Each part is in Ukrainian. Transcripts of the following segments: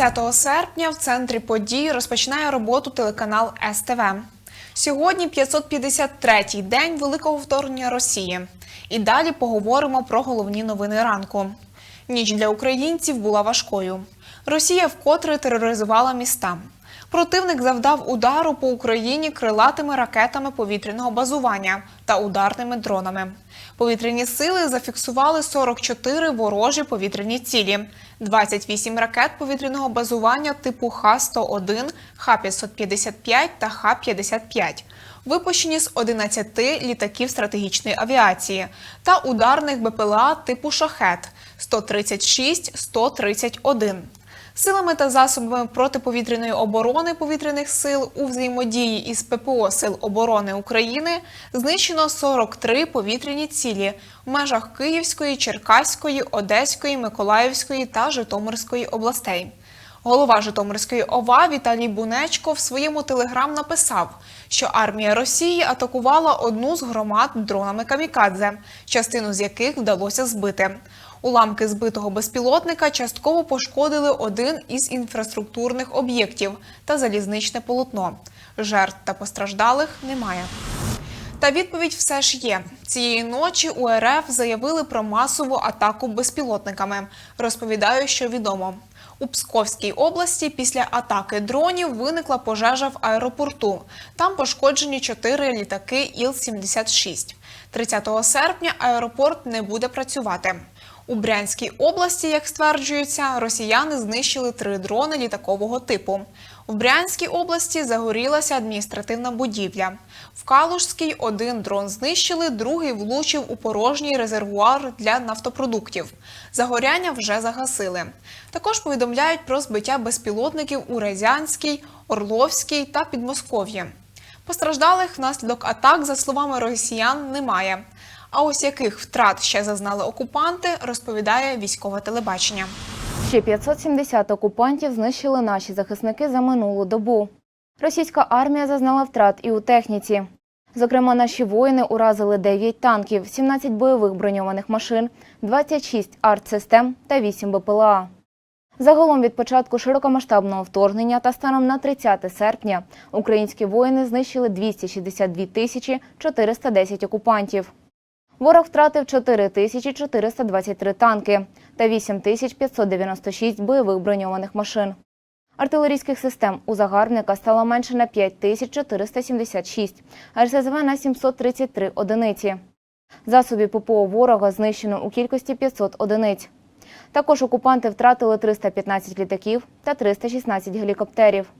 30 серпня в центрі подій розпочинає роботу телеканал СТВ. Сьогодні 553-й день великого вторгнення Росії. І далі поговоримо про головні новини ранку. Ніч для українців була важкою. Росія вкотре тероризувала міста. Противник завдав удару по Україні крилатими ракетами повітряного базування та ударними дронами. Повітряні сили зафіксували 44 ворожі повітряні цілі, 28 ракет повітряного базування типу Х-101, Х-555 та Х-55, випущені з 11 літаків стратегічної авіації та ударних БПЛА типу Шахет 136-131. Силами та засобами протиповітряної оборони повітряних сил у взаємодії із ППО Сил оборони України знищено 43 повітряні цілі в межах Київської, Черкаської, Одеської, Миколаївської та Житомирської областей. Голова Житомирської ОВА Віталій Бунечко в своєму телеграм написав, що армія Росії атакувала одну з громад дронами камікадзе, частину з яких вдалося збити. Уламки збитого безпілотника частково пошкодили один із інфраструктурних об'єктів та залізничне полотно. Жертв та постраждалих немає. Та відповідь все ж є. Цієї ночі у РФ заявили про масову атаку безпілотниками. Розповідаю, що відомо. У Псковській області після атаки дронів виникла пожежа в аеропорту. Там пошкоджені чотири літаки Іл-76. 30 серпня аеропорт не буде працювати. У Брянській області, як стверджується, росіяни знищили три дрони літакового типу. В Брянській області загорілася адміністративна будівля. В Калужській один дрон знищили, другий влучив у порожній резервуар для нафтопродуктів. Загоряння вже загасили. Також повідомляють про збиття безпілотників у Резянській, Орловській та Підмосков'ї. Постраждалих внаслідок атак, за словами росіян, немає. А ось яких втрат ще зазнали окупанти, розповідає військове телебачення. Ще 570 окупантів знищили наші захисники за минулу добу. Російська армія зазнала втрат і у техніці. Зокрема, наші воїни уразили 9 танків, 17 бойових броньованих машин, 26 артсистем та 8 БПЛА. Загалом від початку широкомасштабного вторгнення та станом на 30 серпня українські воїни знищили 262 тисячі 410 окупантів. Ворог втратив 4423 танки та 8596 бойових броньованих машин. Артилерійських систем у загарбника стало менше на 5476, а РСЗВ на 733 одиниці. Засобів ППО ворога знищено у кількості 500 одиниць. Також окупанти втратили 315 літаків та 316 гелікоптерів.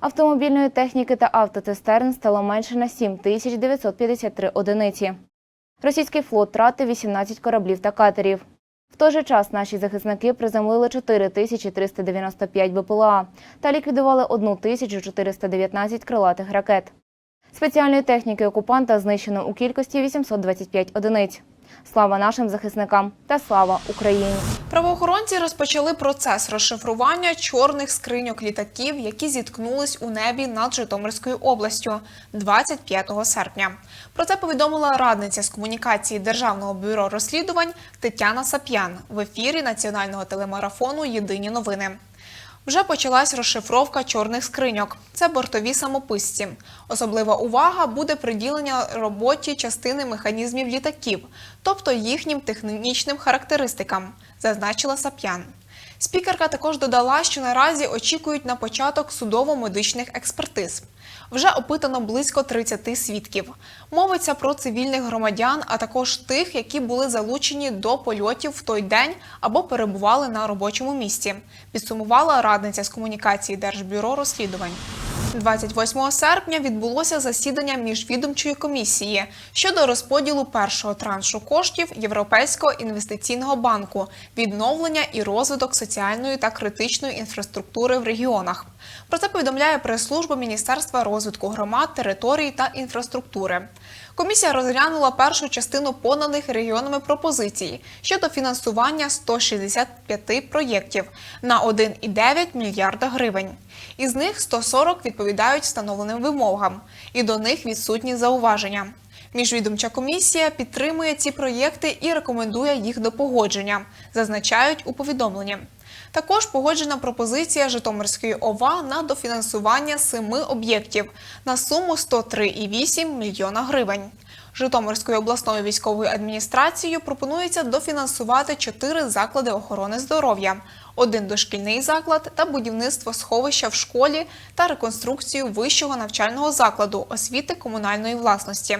Автомобільної техніки та автоцистерн стало менше на 7953 одиниці. Російський флот втратив 18 кораблів та катерів. В той же час наші захисники приземлили 4395 БПЛА та ліквідували 1419 крилатих ракет. Спеціальної техніки окупанта знищено у кількості 825 одиниць. Слава нашим захисникам та слава Україні! Правоохоронці розпочали процес розшифрування чорних скриньок літаків, які зіткнулись у небі над Житомирською областю 25 серпня. Про це повідомила радниця з комунікації Державного бюро розслідувань Тетяна Сап'ян в ефірі національного телемарафону Єдині новини. Вже почалась розшифровка чорних скриньок. Це бортові самописці. Особлива увага буде приділення роботі частини механізмів літаків, тобто їхнім технічним характеристикам, зазначила Сап'ян. Спікерка також додала, що наразі очікують на початок судово-медичних експертиз. Вже опитано близько 30 свідків. Мовиться про цивільних громадян, а також тих, які були залучені до польотів в той день або перебували на робочому місці. Підсумувала радниця з комунікації Держбюро розслідувань. 28 серпня відбулося засідання міжвідомчої комісії щодо розподілу першого траншу коштів Європейського інвестиційного банку, відновлення і розвиток соціальної та критичної інфраструктури в регіонах. Про це повідомляє прес-служба Міністерства розвитку громад, територій та інфраструктури. Комісія розглянула першу частину поданих регіонами пропозицій щодо фінансування 165 проєктів на 1,9 мільярда гривень. Із них 140 відповідають встановленим вимогам, і до них відсутні зауваження. Міжвідомча комісія підтримує ці проєкти і рекомендує їх до погодження, зазначають у повідомленні. Також погоджена пропозиція Житомирської ОВА на дофінансування семи об'єктів на суму 103,8 мільйона гривень. Житомирською обласною військовою адміністрацією пропонується дофінансувати чотири заклади охорони здоров'я, один дошкільний заклад та будівництво сховища в школі та реконструкцію вищого навчального закладу освіти комунальної власності.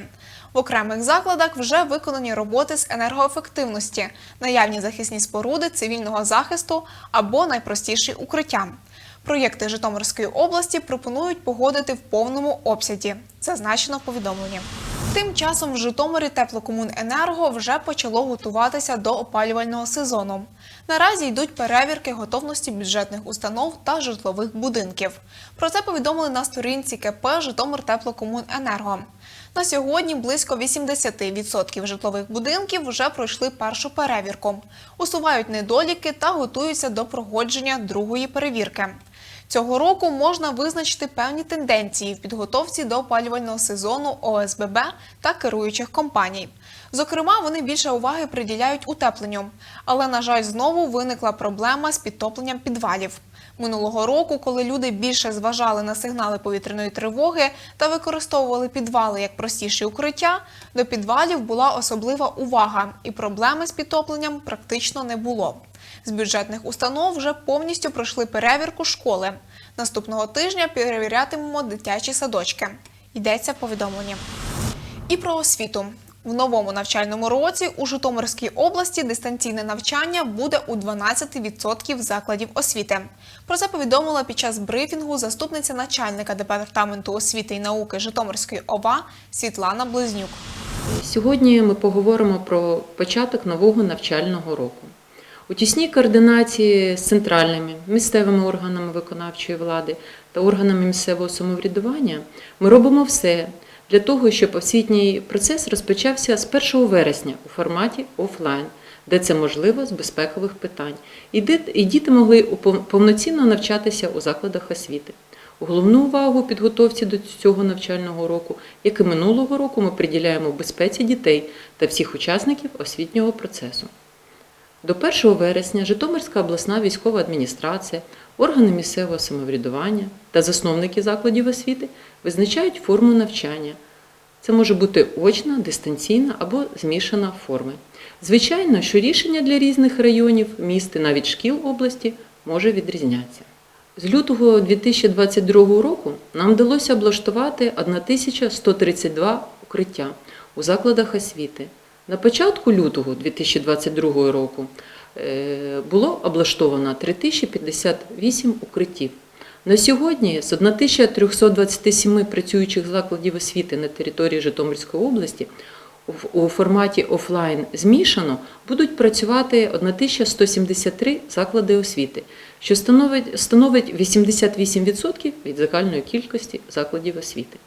В окремих закладах вже виконані роботи з енергоефективності, наявні захисні споруди цивільного захисту або найпростіші укриття. Проєкти Житомирської області пропонують погодити в повному обсязі, зазначено в повідомленні. Тим часом в Житомирі теплокомуненерго вже почало готуватися до опалювального сезону. Наразі йдуть перевірки готовності бюджетних установ та житлових будинків. Про це повідомили на сторінці КП Житомир Теплокомуненерго. На сьогодні близько 80% житлових будинків вже пройшли першу перевірку, усувають недоліки та готуються до проходження другої перевірки. Цього року можна визначити певні тенденції в підготовці до опалювального сезону ОСББ та керуючих компаній. Зокрема, вони більше уваги приділяють утепленню. Але, на жаль, знову виникла проблема з підтопленням підвалів. Минулого року, коли люди більше зважали на сигнали повітряної тривоги та використовували підвали як простіші укриття, до підвалів була особлива увага, і проблеми з підтопленням практично не було. З бюджетних установ вже повністю пройшли перевірку школи. Наступного тижня перевірятимемо дитячі садочки. Йдеться в повідомленні. І про освіту. В новому навчальному році у Житомирській області дистанційне навчання буде у 12% закладів освіти. Про це повідомила під час брифінгу заступниця начальника департаменту освіти і науки Житомирської ОВА Світлана Близнюк. Сьогодні ми поговоримо про початок нового навчального року. У тісній координації з центральними місцевими органами виконавчої влади та органами місцевого самоврядування ми робимо все для того, щоб освітній процес розпочався з 1 вересня у форматі офлайн, де це можливо з безпекових питань, і діти могли повноцінно навчатися у закладах освіти. Головну увагу підготовці до цього навчального року, як і минулого року, ми приділяємо безпеці дітей та всіх учасників освітнього процесу. До 1 вересня Житомирська обласна військова адміністрація, органи місцевого самоврядування та засновники закладів освіти визначають форму навчання. Це може бути очна, дистанційна або змішана форми. Звичайно, що рішення для різних районів, міст і навіть шкіл області може відрізнятися. З лютого 2022 року нам вдалося облаштувати 1132 укриття у закладах освіти. На початку лютого 2022 року е, було облаштовано 3058 укриттів. На сьогодні з 1327 працюючих закладів освіти на території Житомирської області у форматі офлайн змішано будуть працювати 1173 заклади освіти, що становить, становить 88% від загальної кількості закладів освіти.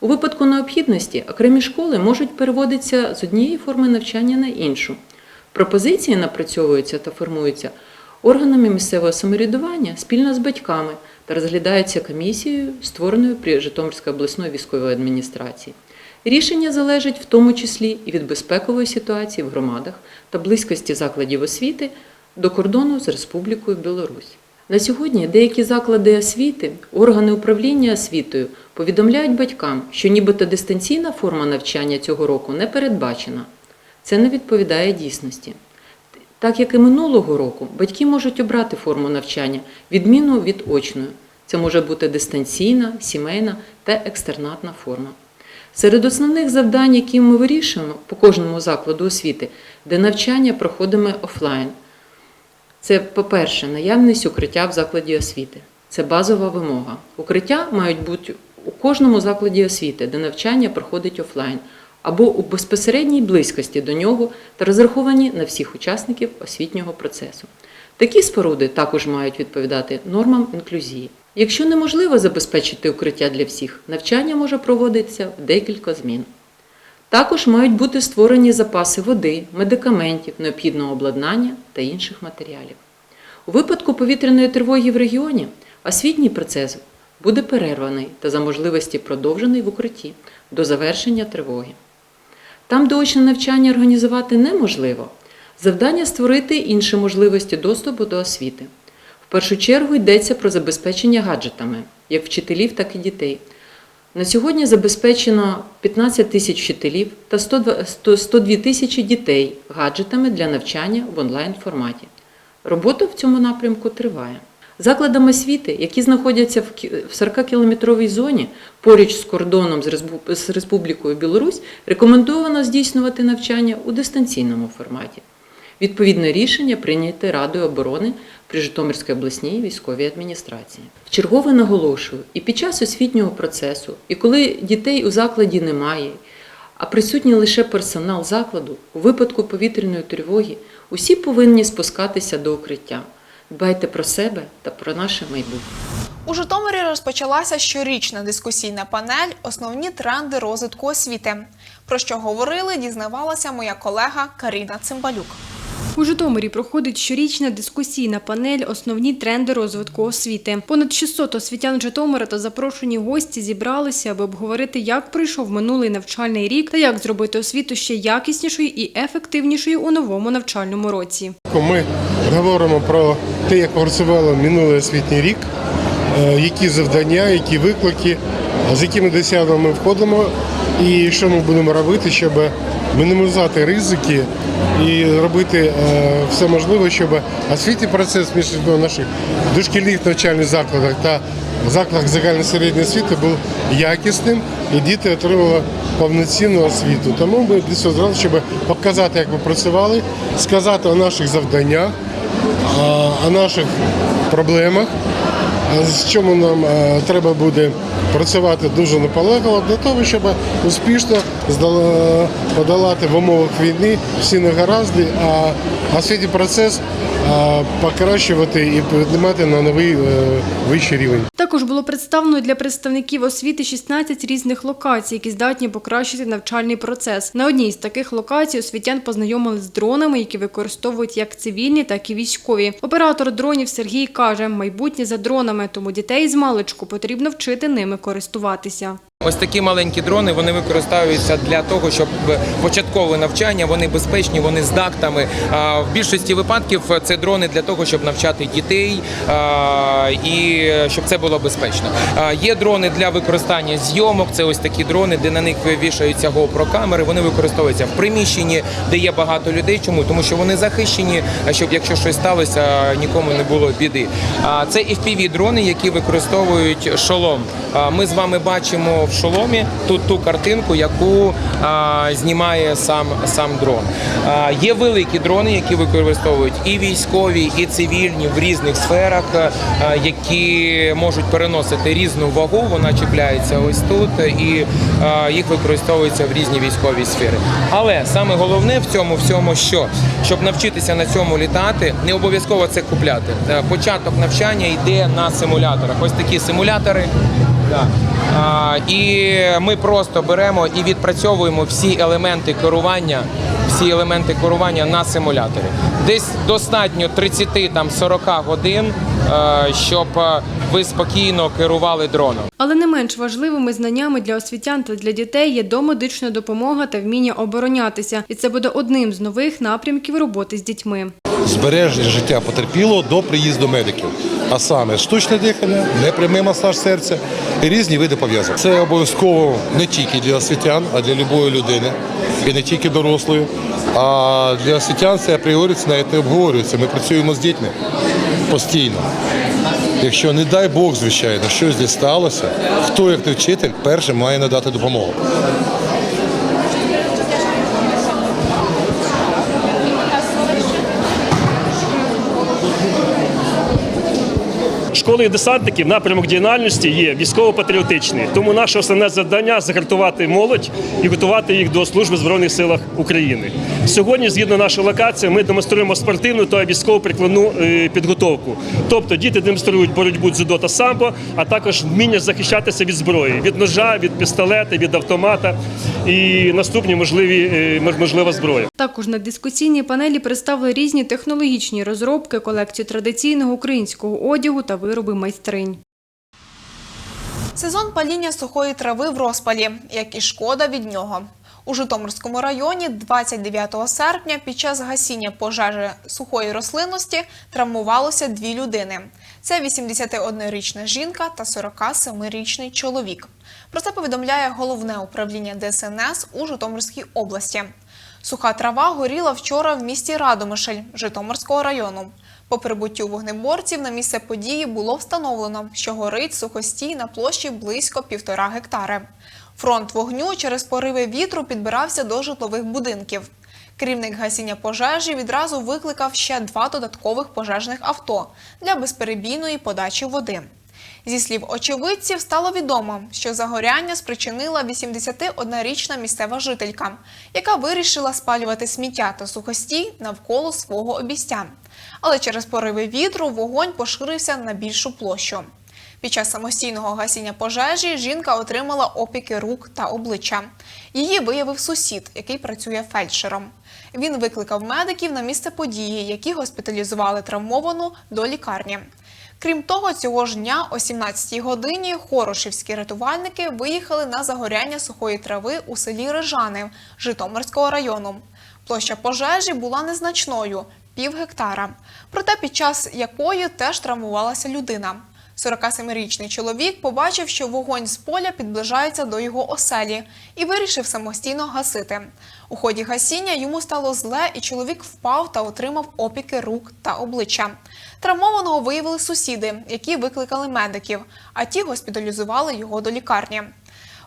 У випадку необхідності окремі школи можуть переводитися з однієї форми навчання на іншу. Пропозиції напрацьовуються та формуються органами місцевого самоврядування спільно з батьками та розглядаються комісією, створеною при Житомирській обласної військової адміністрації. Рішення залежить в тому числі і від безпекової ситуації в громадах та близькості закладів освіти до кордону з Республікою Білорусь. На сьогодні деякі заклади освіти, органи управління освітою повідомляють батькам, що нібито дистанційна форма навчання цього року не передбачена. Це не відповідає дійсності. Так як і минулого року, батьки можуть обрати форму навчання, відміну від очної. Це може бути дистанційна, сімейна та екстернатна форма. Серед основних завдань, які ми вирішуємо по кожному закладу освіти, де навчання проходиме офлайн. Це, по-перше, наявність укриття в закладі освіти. Це базова вимога. Укриття мають бути у кожному закладі освіти, де навчання проходить офлайн, або у безпосередній близькості до нього та розраховані на всіх учасників освітнього процесу. Такі споруди також мають відповідати нормам інклюзії. Якщо неможливо забезпечити укриття для всіх, навчання може проводитися в декілька змін. Також мають бути створені запаси води, медикаментів, необхідного обладнання та інших матеріалів. У випадку повітряної тривоги в регіоні освітній процес буде перерваний та за можливості продовжений в укритті до завершення тривоги. Там, де очне навчання організувати неможливо, Завдання створити інші можливості доступу до освіти. В першу чергу йдеться про забезпечення гаджетами, як вчителів, так і дітей. На сьогодні забезпечено 15 тисяч вчителів та 102 тисячі дітей гаджетами для навчання в онлайн форматі. Робота в цьому напрямку триває. Закладам освіти, які знаходяться в 40-кілометровій зоні поруч з кордоном з Республікою Білорусь, рекомендовано здійснювати навчання у дистанційному форматі. Відповідне рішення прийняте Радою оборони при Житомирській обласній військовій адміністрації. Вчергове наголошую, і під час освітнього процесу, і коли дітей у закладі немає, а присутній лише персонал закладу, у випадку повітряної тривоги, усі повинні спускатися до укриття. Дбайте про себе та про наше майбутнє. У Житомирі розпочалася щорічна дискусійна панель Основні тренди розвитку освіти. Про що говорили, дізнавалася моя колега Каріна Цимбалюк. У Житомирі проходить щорічна дискусійна панель Основні тренди розвитку освіти. Понад 600 освітян Житомира та запрошені гості зібралися, аби обговорити, як пройшов минулий навчальний рік та як зробити освіту ще якіснішою і ефективнішою у новому навчальному році. Ми говоримо про те, як працювало минулий освітній рік, е, які завдання, які виклики, з якими досягненнями ми входимо, і що ми будемо робити, щоб мінімізувати ризики і робити е, все можливе, щоб освітній процес між наших дошкільних навчальних закладах та закладах загальної середньої освіти був якісним, і діти отримали повноцінну освіту. Тому ми для цього зразу, щоб показати, як ми працювали, сказати о наших завданнях, о наших проблемах, з чому нам е, треба буде працювати дуже наполегливо для того, щоб успішно подолати в умовах війни всі негаразди, а освітній процес покращувати і піднімати на новий е, вищий рівень. Було представлено для представників освіти 16 різних локацій, які здатні покращити навчальний процес. На одній з таких локацій освітян познайомили з дронами, які використовують як цивільні, так і військові. Оператор дронів Сергій каже, майбутнє за дронами, тому дітей з маличку потрібно вчити ними користуватися. Ось такі маленькі дрони вони використовуються для того, щоб початкове навчання вони безпечні, вони з дактами. А, В більшості випадків це дрони для того, щоб навчати дітей і щоб це було безпечно. Є дрони для використання зйомок. Це ось такі дрони, де на них вішаються GoPro камери. Вони використовуються в приміщенні, де є багато людей. Чому? Тому що вони захищені, щоб якщо щось сталося, нікому не було біди. А, Це fpv дрони, які використовують шолом. Ми з вами бачимо в шоломі тут ту картинку, яку а, знімає сам, сам дрон. А, Є великі дрони, які використовують і військові, і цивільні в різних сферах, а, які можуть переносити різну вагу. Вона чіпляється ось тут, і а, їх використовується в різні військові сфери. Але саме головне в цьому всьому, що щоб навчитися на цьому літати, не обов'язково це купляти. Е, Початок навчання йде на симуляторах. Ось такі симулятори. Да. І ми просто беремо і відпрацьовуємо всі елементи керування, всі елементи керування на симуляторі. Десь достатньо 30-40 годин, щоб е, ви спокійно керували дроном. Але не менш важливими знаннями для освітян та для дітей є домедична допомога та вміння оборонятися. І це буде одним з нових напрямків роботи з дітьми. збереження життя потерпілого до приїзду медиків. А саме штучне дихання, непрямий масаж серця і різні види пов'язок. Це обов'язково не тільки для освітян, а для любої людини, і не тільки дорослої. А для освітян це апріорі це навіть не обговорюється. Ми працюємо з дітьми постійно. Якщо, не дай Бог, звичайно, щось десь сталося, хто як не вчитель першим має надати допомогу. Школи десантників напрямок діяльності є військово-патріотичний. Тому наше основне завдання загартувати молодь і готувати їх до служби в збройних силах України. Сьогодні, згідно нашої локації, ми демонструємо спортивну та військово-прикладну е, підготовку. Тобто діти демонструють боротьбу дзюдо та самбо, а також вміння захищатися від зброї, від ножа, від пістолета, від автомата і наступні можливі е, можлива зброя. Також на дискусійній панелі представили різні технологічні розробки, колекцію традиційного українського одягу та вироби майстринь. Сезон паління сухої трави в розпалі, як і шкода від нього. У Житомирському районі 29 серпня під час гасіння пожежі сухої рослинності травмувалося дві людини. Це 81-річна жінка та 47-річний чоловік. Про це повідомляє головне управління ДСНС у Житомирській області. Суха трава горіла вчора в місті Радомишль Житомирського району. По прибуттю вогнеборців на місце події було встановлено, що горить сухостій на площі близько півтора гектари. Фронт вогню через пориви вітру підбирався до житлових будинків. Керівник гасіння пожежі відразу викликав ще два додаткових пожежних авто для безперебійної подачі води. Зі слів очевидців, стало відомо, що загоряння спричинила 81-річна місцева жителька, яка вирішила спалювати сміття та сухостій навколо свого обістя. Але через пориви вітру вогонь поширився на більшу площу. Під час самостійного гасіння пожежі жінка отримала опіки рук та обличчя. Її виявив сусід, який працює фельдшером. Він викликав медиків на місце події, які госпіталізували травмовану до лікарні. Крім того, цього ж дня о 17-й годині хорошівські рятувальники виїхали на загоряння сухої трави у селі Рижани Житомирського району. Площа пожежі була незначною пів гектара. Проте під час якої теж травмувалася людина. 47-річний чоловік побачив, що вогонь з поля підближається до його оселі і вирішив самостійно гасити. У ході гасіння йому стало зле, і чоловік впав та отримав опіки рук та обличчя. Травмованого виявили сусіди, які викликали медиків, а ті госпіталізували його до лікарні.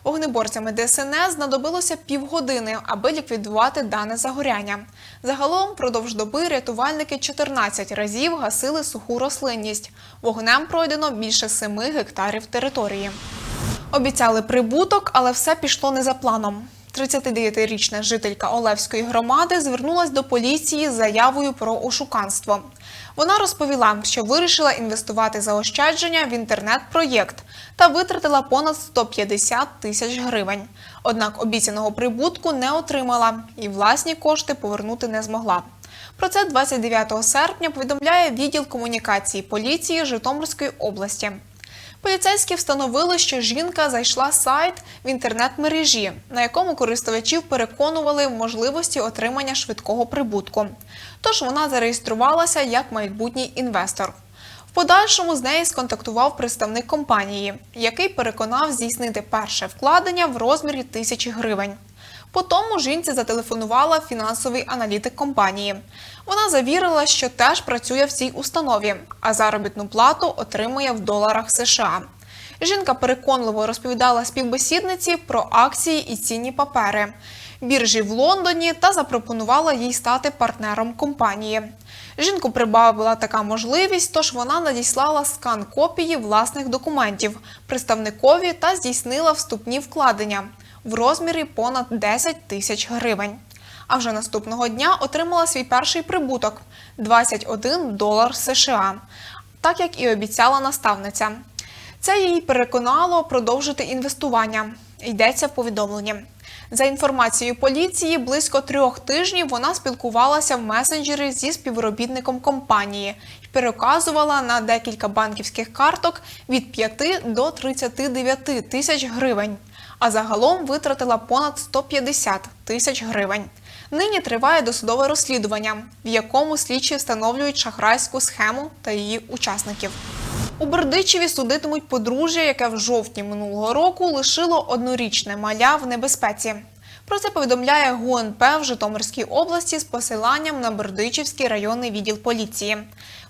Вогнеборцями ДСНС знадобилося півгодини, аби ліквідувати дане загоряння. Загалом, впродовж доби рятувальники 14 разів гасили суху рослинність. Вогнем пройдено більше 7 гектарів території. Обіцяли прибуток, але все пішло не за планом. 39-річна жителька Олевської громади звернулась до поліції з заявою про ошуканство. Вона розповіла, що вирішила інвестувати заощадження в інтернет-проєкт та витратила понад 150 тисяч гривень. Однак обіцяного прибутку не отримала і власні кошти повернути не змогла. Про це 29 серпня повідомляє відділ комунікації поліції Житомирської області. Поліцейські встановили, що жінка зайшла сайт в інтернет-мережі, на якому користувачів переконували в можливості отримання швидкого прибутку. Тож вона зареєструвалася як майбутній інвестор. В подальшому з нею сконтактував представник компанії, який переконав здійснити перше вкладення в розмірі тисячі гривень. Потому жінці зателефонувала фінансовий аналітик компанії. Вона завірила, що теж працює в цій установі, а заробітну плату отримує в доларах США. Жінка переконливо розповідала співбесідниці про акції і цінні папери, біржі в Лондоні та запропонувала їй стати партнером компанії. Жінку прибавила така можливість, тож вона надіслала скан копії власних документів представникові та здійснила вступні вкладення в розмірі понад 10 тисяч гривень. А вже наступного дня отримала свій перший прибуток 21 долар США, так як і обіцяла наставниця. Це її переконало продовжити інвестування. Йдеться в повідомленні. За інформацією поліції, близько трьох тижнів вона спілкувалася в месенджері зі співробітником компанії і переказувала на декілька банківських карток від 5 до 39 тисяч гривень, а загалом витратила понад 150 тисяч гривень. Нині триває досудове розслідування, в якому слідчі встановлюють шахрайську схему та її учасників. У Бердичеві судитимуть подружжя, яке в жовтні минулого року лишило однорічне маля в небезпеці. Про це повідомляє ГУНП в Житомирській області з посиланням на Бердичівський районний відділ поліції.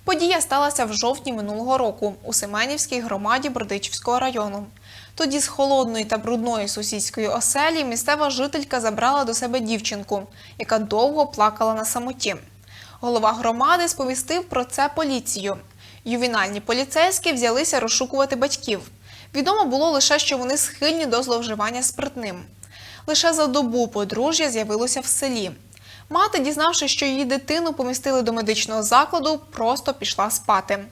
Подія сталася в жовтні минулого року у Семенівській громаді Бердичівського району. Тоді з холодної та брудної сусідської оселі місцева жителька забрала до себе дівчинку, яка довго плакала на самоті. Голова громади сповістив про це поліцію. Ювінальні поліцейські взялися розшукувати батьків. Відомо було лише, що вони схильні до зловживання спиртним. Лише за добу подружжя з'явилося в селі. Мати, дізнавшись, що її дитину помістили до медичного закладу, просто пішла спати.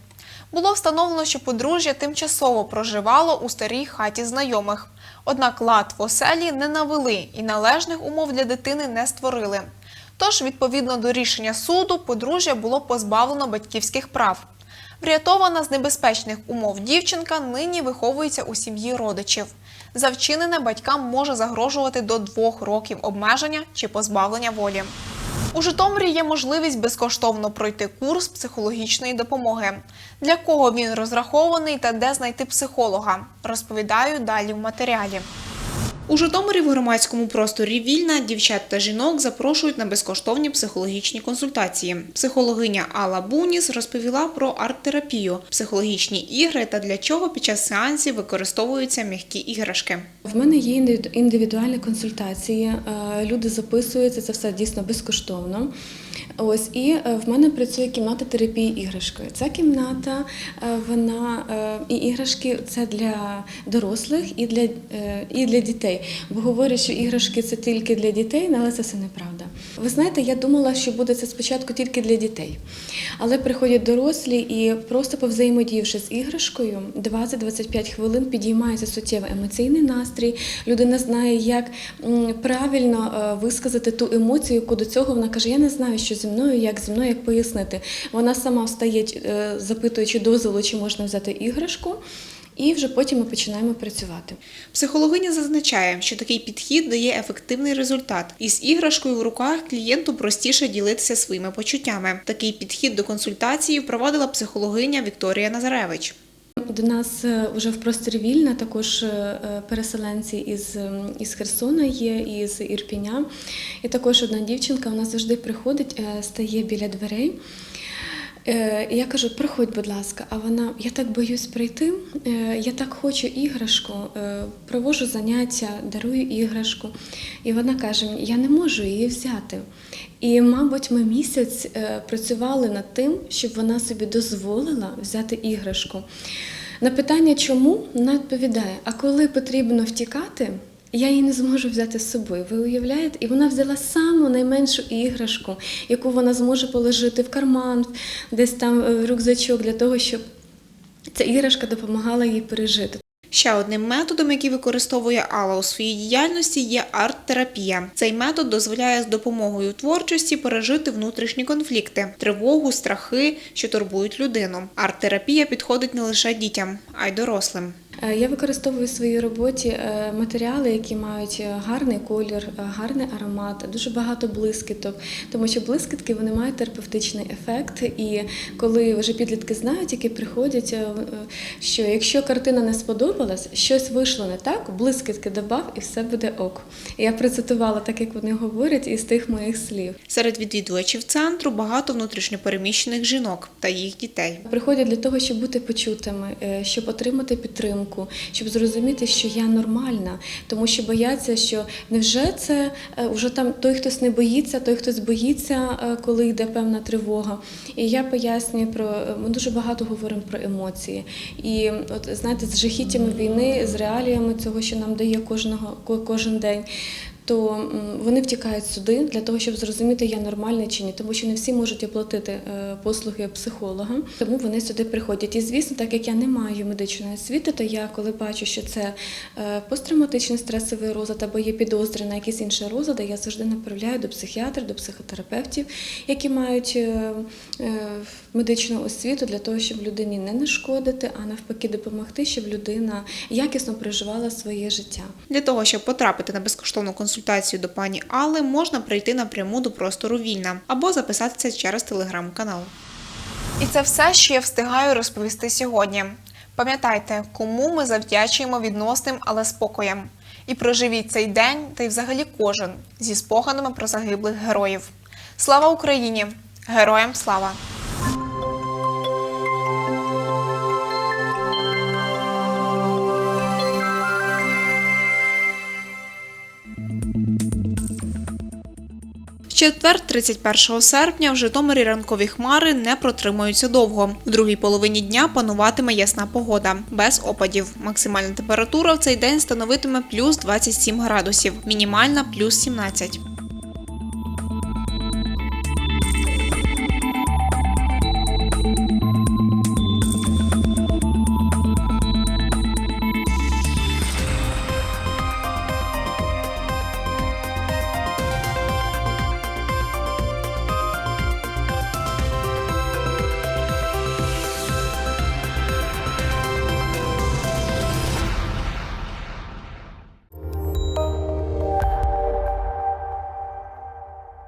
Було встановлено, що подружжя тимчасово проживало у старій хаті знайомих. Однак лад в оселі не навели і належних умов для дитини не створили. Тож, відповідно до рішення суду, подружжя було позбавлено батьківських прав. Врятована з небезпечних умов дівчинка нині виховується у сім'ї родичів. За вчинене батькам може загрожувати до двох років обмеження чи позбавлення волі. У Житомирі є можливість безкоштовно пройти курс психологічної допомоги. Для кого він розрахований та де знайти психолога, розповідаю далі в матеріалі. У Житомирі в громадському просторі вільна дівчат та жінок запрошують на безкоштовні психологічні консультації. Психологиня Алла Буніс розповіла про арт-терапію, психологічні ігри та для чого під час сеансів використовуються м'які іграшки. В мене є індивідуальні консультації. е, Люди записуються, це все дійсно безкоштовно. Ось і е, в мене працює кімната терапії іграшкою. Ця кімната, е, вона е, і іграшки це для дорослих і для, і для дітей. Бо говорять, що іграшки це тільки для дітей, але це все неправда. Ви знаєте, я думала, що буде це спочатку тільки для дітей. Але приходять дорослі і просто повзаємодівши з іграшкою, 20-25 хвилин підіймається суттєво емоційний настрій. Людина знає, як правильно висказати ту емоцію, яку до цього вона каже: Я не знаю, що зі мною, як зі мною, як пояснити. Вона сама встає, е, запитуючи дозволу, чи можна взяти іграшку. І вже потім ми починаємо працювати. Психологиня зазначає, що такий підхід дає ефективний результат. Із іграшкою в руках клієнту простіше ділитися своїми почуттями. Такий підхід до консультації впровадила психологиня Вікторія Назаревич. До нас е, вже в просторі вільна також е, переселенці із, із Херсона є, із Ірпіня. І також одна дівчинка вона завжди приходить, е, стає біля дверей. Е, Я кажу, проходь, будь ласка. А вона, я так боюсь прийти, е, я так хочу іграшку, е, провожу заняття, дарую іграшку. І вона каже, я не можу її взяти. І, мабуть, ми місяць е, працювали над тим, щоб вона собі дозволила взяти іграшку. На питання, чому вона відповідає: а коли потрібно втікати, я її не зможу взяти з собою. Ви уявляєте? І вона взяла саму найменшу іграшку, яку вона зможе положити в карман, десь там е, в рюкзачок, для того, щоб ця іграшка допомагала їй пережити. Ще одним методом, який використовує Алла у своїй діяльності, є арт-терапія. Цей метод дозволяє з допомогою творчості пережити внутрішні конфлікти, тривогу, страхи, що турбують людину. Арт-терапія підходить не лише дітям, а й дорослим. Е, Я використовую в своїй роботі е, матеріали, які мають е, гарний колір, гарний аромат, дуже багато блискіток, тому що блискітки вони мають терапевтичний ефект. І коли вже підлітки знають, які приходять, що якщо картина не сподобалась, щось вийшло не так, блискітки добав і все буде ок. Я процитувала так, як вони говорять, із тих моїх слів. Серед відвідувачів центру багато внутрішньопереміщених жінок та їх дітей. Приходять для того, щоб бути почутими, щоб отримати підтримку, щоб зрозуміти, що я нормальна, тому що бояться, що невже це е, вже там той хтось не боїться, той хтось боїться, е, коли йде певна тривога. І я пояснюю про е, ми дуже багато говоримо про емоції. І от знаєте, з жахіттями війни, з реаліями цього, що нам дає кожного кожен день. То вони втікають сюди для того, щоб зрозуміти, я нормальний чи ні, тому що не всі можуть оплатити е, послуги психолога, тому вони сюди приходять. І звісно, так як я не маю медичної освіти, то я коли бачу, що це е, посттравматичний стресовий розлад або є підозри на якісь інші розлади, я завжди направляю до психіатрів, до психотерапевтів, які мають е, медичну освіту для того, щоб людині не нашкодити, а навпаки допомогти, щоб людина якісно проживала своє життя. Для того, щоб потрапити на безкоштовну консультацію до пані Алли, можна прийти напряму до простору вільна або записатися через телеграм-канал. І це все, що я встигаю розповісти сьогодні. Пам'ятайте, кому ми завдячуємо відносним, але спокоєм. І проживіть цей день та й взагалі кожен зі спогадами про загиблих героїв. Слава Україні! Героям слава! Четвер, 31 серпня, в Житомирі ранкові хмари не протримуються довго. В другій половині дня пануватиме ясна погода, без опадів. Максимальна температура в цей день становитиме плюс 27 градусів, мінімальна плюс 17.